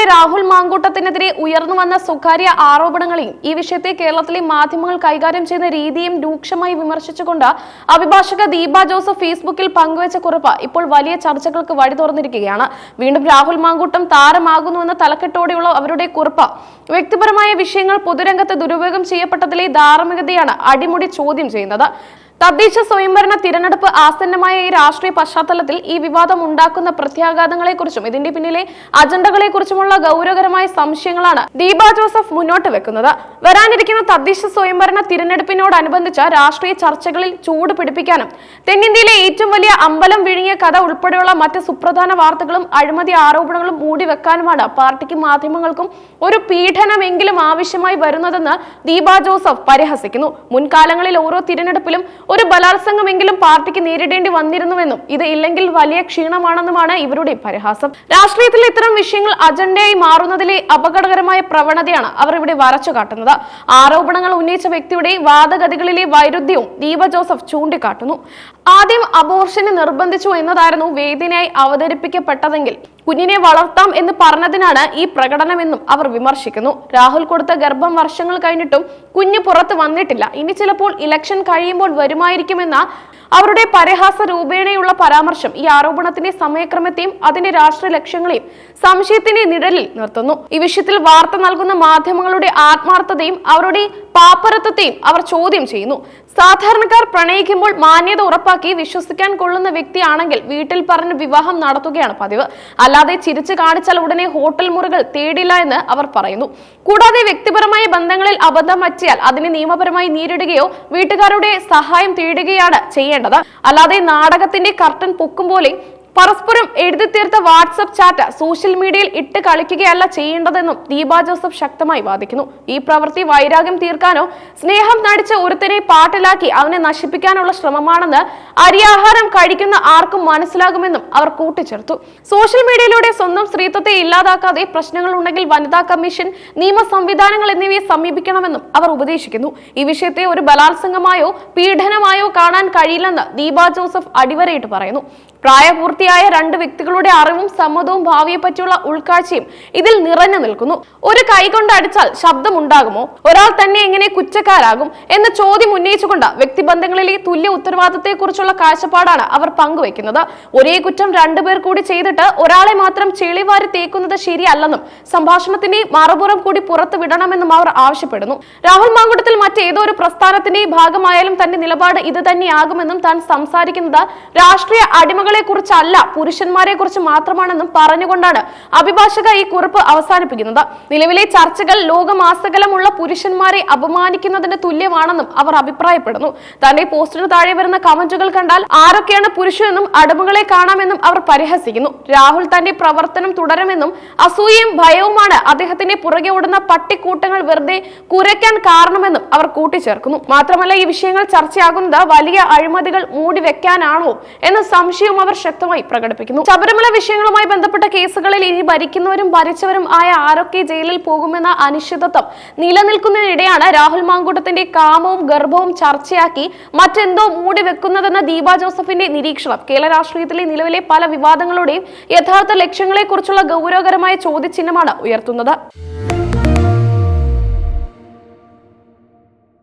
കേരളത്തിലെ രാഹുൽ മാങ്കൂട്ടത്തിനെതിരെ ഉയർന്നു വന്ന സ്വകാര്യ ആരോപണങ്ങളെയും ഈ വിഷയത്തെ കേരളത്തിലെ മാധ്യമങ്ങൾ കൈകാര്യം ചെയ്യുന്ന രീതിയും രൂക്ഷമായി വിമർശിച്ചുകൊണ്ട് അഭിഭാഷക ദീപ ജോസഫ് ഫേസ്ബുക്കിൽ പങ്കുവച്ച കുറിപ്പ് ഇപ്പോൾ വലിയ ചർച്ചകൾക്ക് വഴി തുറന്നിരിക്കുകയാണ്. വീണ്ടും രാഹുൽ മാങ്കൂട്ടം താരമാകുന്നുവെന്ന തലക്കെട്ടോടെയുള്ള അവരുടെ കുറിപ്പ്. വ്യക്തിപരമായ വിഷയങ്ങൾ പൊതുരംഗത്ത് ദുരുപയോഗം ചെയ്യപ്പെട്ടതിലെ ധാർമ്മികതയാണ് അടിമുടി ചോദ്യം ചെയ്യുന്നത്. തദ്ദേശ സ്വയംഭരണ തിരഞ്ഞെടുപ്പ് ആസന്നമായ ഈ രാഷ്ട്രീയ പശ്ചാത്തലത്തിൽ ഈ വിവാദം ഉണ്ടാക്കുന്ന പ്രത്യാഘാതങ്ങളെക്കുറിച്ചും ഇതിന്റെ പിന്നിലെ അജണ്ടകളെക്കുറിച്ചുമുള്ള ഗൗരവകരമായ സംശയങ്ങളാണ് ദീപ ജോസഫ് മുന്നോട്ട് വെക്കുന്നത്. വരാനിരിക്കുന്ന തദ്ദേശ സ്വയംഭരണ തിരഞ്ഞെടുപ്പിനോടനുബന്ധിച്ച രാഷ്ട്രീയ ചർച്ചകളിൽ ചൂട് പിടിപ്പിക്കാനും തെന്നിന്ത്യയിലെ ഏറ്റവും വലിയ അമ്പലം വിഴുങ്ങിയ കഥ ഉൾപ്പെടെയുള്ള മറ്റ് സുപ്രധാന വാർത്തകളും അഴിമതി ആരോപണങ്ങളും മൂടിവെക്കാനുമാണ് പാർട്ടിക്കും മാധ്യമങ്ങൾക്കും ഒരു പീഡനമെങ്കിലും ആവശ്യമായി വരുന്നതെന്ന് ദീപ ജോസഫ് പരിഹസിക്കുന്നു. മുൻകാലങ്ങളിൽ ഓരോ തിരഞ്ഞെടുപ്പിലും ഒരു ബലാത്സംഗമെങ്കിലും പാർട്ടിക്ക് നേരിടേണ്ടി വന്നിരുന്നുവെന്നും ഇത് ഇല്ലെങ്കിൽ വലിയ ക്ഷീണമാണെന്നുമാണ് ഇവരുടെ പരിഹാസം. രാഷ്ട്രീയത്തിൽ ഇത്തരം വിഷയങ്ങൾ അജണ്ടയായി മാറുന്നതിലെ അപകടകരമായ പ്രവണതയാണ് അവർ ഇവിടെ വരച്ചു കാട്ടുന്നത്. ആരോപണങ്ങൾ ഉന്നയിച്ച വ്യക്തിയുടെ വാദഗതികളിലെ വൈരുദ്ധ്യവും ദീപ ജോസഫ് ചൂണ്ടിക്കാട്ടുന്നു. ആദ്യം അബോർഷന് നിർബന്ധിച്ചു എന്നതായിരുന്നു വേദിനായി അവതരിപ്പിക്കപ്പെട്ടതെങ്കിൽ. കുഞ്ഞിനെ വളർത്താം എന്ന് പറഞ്ഞതിനാണ് ഈ പ്രകടനമെന്നും അവർ വിമർശിക്കുന്നു. രാഹുൽ കൊടുത്ത ഗർഭം വർഷങ്ങൾ കഴിഞ്ഞിട്ടും കുഞ്ഞ് പുറത്ത് വന്നിട്ടില്ല. ഇനി ചിലപ്പോൾ ഇലക്ഷൻ കഴിയുമ്പോൾ വരുമായിരിക്കുമെന്ന അവരുടെ പരിഹാസ രൂപേണയുള്ള പരാമർശം ഈ ആരോപണത്തിന്റെ സമയക്രമത്തെയും അതിന്റെ രാഷ്ട്രീയ ലക്ഷ്യങ്ങളെയും സംശയത്തിന്റെ നിഴലിൽ നിർത്തുന്നു. ഈ വിഷയത്തിൽ വാർത്ത നൽകുന്ന മാധ്യമങ്ങളുടെ ആത്മാർത്ഥതയും അവരുടെ പാപ്പരത്വത്തെയും അവർ ചോദ്യം ചെയ്യുന്നു. സാധാരണക്കാർ പ്രണയിക്കുമ്പോൾ മാന്യത ഉറപ്പാക്കി വിശ്വസിക്കാൻ കൊള്ളുന്ന വ്യക്തിയാണെങ്കിൽ വീട്ടിൽ പറഞ്ഞ് വിവാഹം നടത്തുകയാണ് പതിവ്. അല്ലാതെ ചിരിച്ചു കാണിച്ചാൽ ഉടനെ ഹോട്ടൽ മുറികൾ തേടില്ല എന്ന് അവർ പറയുന്നു. കൂടാതെ വ്യക്തിപരമായ ബന്ധങ്ങളിൽ അബദ്ധം പറ്റിയാൽ അതിനെ നിയമപരമായി നേരിടുകയോ വീട്ടുകാരുടെ സഹായം തേടുകയാണ് ചെയ്യേണ്ടത്. അല്ലാതെ നാടകത്തിന്റെ കർട്ടൻ പൊക്കും പോലെ പരസ്പരം എഴുതി തീർത്ത വാട്സപ്പ് ചാറ്റ് സോഷ്യൽ മീഡിയയിൽ ഇട്ട് കളിക്കുകയല്ല ചെയ്യേണ്ടതെന്നും ദീപ ജോസഫ് ശക്തമായി വാദിക്കുന്നു. ഈ പ്രവൃത്തി വൈരാഗ്യം തീർക്കാനോ സ്നേഹം നടിച്ച ഒരുത്തനെ പാട്ടിലാക്കി അവനെ നശിപ്പിക്കാനുള്ള ശ്രമമാണെന്ന് അരിയാഹാരം കഴിക്കുന്ന ആർക്കും മനസ്സിലാകുമെന്നും അവർ കൂട്ടിച്ചേർത്തു. സോഷ്യൽ മീഡിയയിലൂടെ സ്വന്തം സ്ത്രീത്വത്തെ ഇല്ലാതാക്കാതെ പ്രശ്നങ്ങൾ ഉണ്ടെങ്കിൽ വനിതാ കമ്മീഷൻ നിയമ സംവിധാനങ്ങൾ എന്നിവയെ സമീപിക്കണമെന്നും അവർ ഉപദേശിക്കുന്നു. ഈ വിഷയത്തെ ഒരു ബലാത്സംഗമായോ പീഡനമായോ കാണാൻ കഴിയില്ലെന്ന് ദീപ ജോസഫ് അടിവരയിട്ട് പറയുന്നു. പ്രായപൂർത്തിയായ രണ്ട് വ്യക്തികളുടെ അറിവും സമ്മതവും ഭാവിയെ പറ്റിയുള്ള ഉൾക്കാഴ്ചയും ഇതിൽ നിറഞ്ഞു നിൽക്കുന്നു. ഒരു കൈ കൊണ്ട് അടിച്ചാൽ ശബ്ദം ഉണ്ടാകുമോ ഒരാൾ തന്നെ എങ്ങനെ കുറ്റക്കാരാകും? എന്ന ചോദ്യം ഉന്നയിച്ചുകൊണ്ട് വ്യക്തിബന്ധങ്ങളിലെ തുല്യ ഉത്തരവാദിത്തത്തെക്കുറിച്ചുള്ള കാഴ്ചപ്പാടാണ് അവർ പങ്കുവെക്കുന്നത് ഒരേ കുറ്റം രണ്ടുപേർ കൂടി ചെയ്തിട്ട് ഒരാളെ മാത്രം ചെളിവാരി തേക്കുന്നത് ശരിയല്ലെന്നും സംഭാഷണത്തിന്റെ മറുപുറം കൂടി പുറത്തു വിടണമെന്നും അവർ ആവശ്യപ്പെടുന്നു. രാഹുൽ മാങ്കുട്ടത്തിൽ മറ്റേതോ ഒരു പ്രസ്ഥാനത്തിന്റെ ഭാഗമായാലും തന്റെ നിലപാട് ഇത് തന്നെയാകുമെന്നും താൻ സംസാരിക്കുന്നത് രാഷ്ട്രീയ അടിമകളെ കുറിച്ചല്ല പുരുഷന്മാരെ കുറിച്ച് മാത്രമാണെന്നും പറഞ്ഞുകൊണ്ടാണ് അഭിഭാഷക ഈ കുറിപ്പ് അവസാനിപ്പിക്കുന്നത്. നിലവിലെ ചർച്ചകൾ ലോകമാസകലമുള്ള പുരുഷന്മാരെ അപമാനിക്കുന്നതിന് തുല്യമാണെന്നും അവർ അഭിപ്രായപ്പെടുന്നു. തന്റെ പോസ്റ്റിന് താഴെ വരുന്ന കമന്റുകൾ കണ്ടാൽ ആരൊക്കെയാണ് പുരുഷനെന്നും അടമകളെ കാണാമെന്നും അവർ പരിഹസിക്കുന്നു. രാഹുൽ തന്റെ പ്രവർത്തനം തുടരുമെന്നും അസൂയയും ഭയവുമാണ് അദ്ദേഹത്തിന്റെ പുറകെ ഓടുന്ന പട്ടിക്കൂട്ടങ്ങൾ വെറുതെ കുരയ്ക്കാൻ കാരണമെന്നും അവർ കൂട്ടിച്ചേർക്കുന്നു. മാത്രമല്ല ഈ വിഷയങ്ങൾ ചർച്ചയാകുന്നത് വലിയ അഴിമതികൾ മൂടി വെക്കാനാണോ എന്ന സംശയവും അവർ ശക്തമായി പ്രകടിപ്പിക്കുന്നു. ശബരിമല വിഷയങ്ങളുമായി ബന്ധപ്പെട്ട കേസുകളിൽ ഇനി ഭരിക്കുന്നവരും ഭരിച്ചവരും ആയ ആരൊക്കെ ജയിലിൽ പോകുമെന്ന അനിശ്ചിതത്വം നിലനിൽക്കുന്നതിനിടെയാണ് രാഹുൽ മാങ്കൂട്ടത്തിന്റെ കാമവും ഗർഭവും ചർച്ചയാക്കി മറ്റെന്തോ മൂടി വെക്കുന്നതെന്ന ദീപ ജോസഫിന്റെ നിരീക്ഷണം. കേരള രാഷ്ട്രീയത്തിലെ നിലവിലെ പല വിവാദങ്ങളുടെയും യഥാർത്ഥ ലക്ഷ്യങ്ങളെക്കുറിച്ചുള്ള ഗൗരവകരമായ ചോദ്യചിഹ്നമാണ് ഉയർത്തുന്നത്.